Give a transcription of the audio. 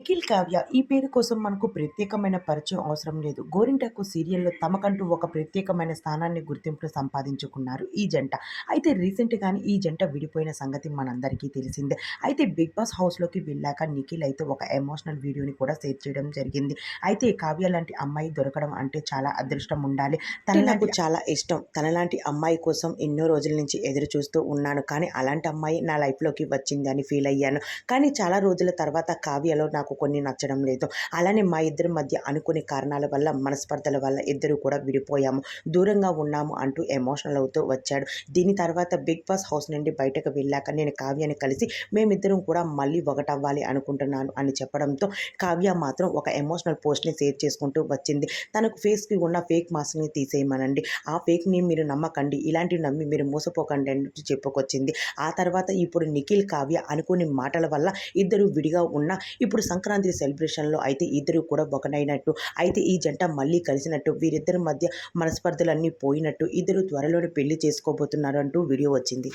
నిఖిల్ కావ్య ఈ పేరు కోసం మనకు ప్రత్యేకమైన పరిచయం అవసరం లేదు. గోరింటాకు సీరియల్లో తమకంటూ ఒక ప్రత్యేకమైన స్థానాన్ని గుర్తింపును సంపాదించుకున్నారు ఈ జంట. అయితే రీసెంట్గానే ఈ జంట విడిపోయిన సంగతి మనందరికీ తెలిసిందే. అయితే బిగ్ బాస్ హౌస్లోకి వెళ్ళాక నిఖిల్ అయితే ఒక ఎమోషనల్ వీడియోని కూడా షేర్ చేయడం జరిగింది. అయితే కావ్య లాంటి అమ్మాయి దొరకడం అంటే చాలా అదృష్టం ఉండాలి. తన నాకు చాలా ఇష్టం. తనలాంటి అమ్మాయి కోసం ఎన్నో రోజుల నుంచి ఎదురు చూస్తూ ఉన్నాను. కానీ అలాంటి అమ్మాయి నా లైఫ్లోకి వచ్చింది అని ఫీల్ అయ్యాను. కానీ చాలా రోజుల తర్వాత కావ్యలో నాకు కొన్ని నచ్చడం లేదు. అలానే మా ఇద్దరి మధ్య అనుకునే కారణాల వల్ల మనస్పర్ధల వల్ల ఇద్దరు కూడా విడిపోయాము. దూరంగా ఉన్నాము అంటూ ఎమోషనల్ అవుతూ వచ్చాడు. దీని తర్వాత బిగ్ బాస్ హౌస్ నుండి బయటకు వెళ్ళాక నేను కావ్యాన్ని కలిసి మేమిద్దరం కూడా మళ్ళీ ఒకటవ్వాలి అనుకుంటున్నాను అని చెప్పడంతో కావ్య మాత్రం ఒక ఎమోషనల్ పోస్ట్ని షేర్ చేసుకుంటూ వచ్చింది. తనకు ఫేస్కి ఉన్న ఫేక్ మాస్క్ని తీసేయమనండి. ఆ ఫేక్ని మీరు నమ్మకండి. ఇలాంటివి నమ్మి మీరు మోసపోకండి అంటూ చెప్పుకొచ్చింది. ఆ తర్వాత ఇప్పుడు నిఖిల్ కావ్య అనుకునే మాటల వల్ల ఇద్దరు విడిగా ఉన్న ఇప్పుడు సంక్రాంతి సెలబ్రేషన్లో అయితే ఇద్దరు కూడా ఒకనైనట్టు అయితే ఈ జంట మళ్ళీ కలిసినట్టు వీరిద్దరి మధ్య మనస్పర్ధలన్నీ పోయినట్టు ఇద్దరు త్వరలోనే పెళ్ళి చేసుకోబోతున్నారు అంటూ వీడియో వచ్చింది.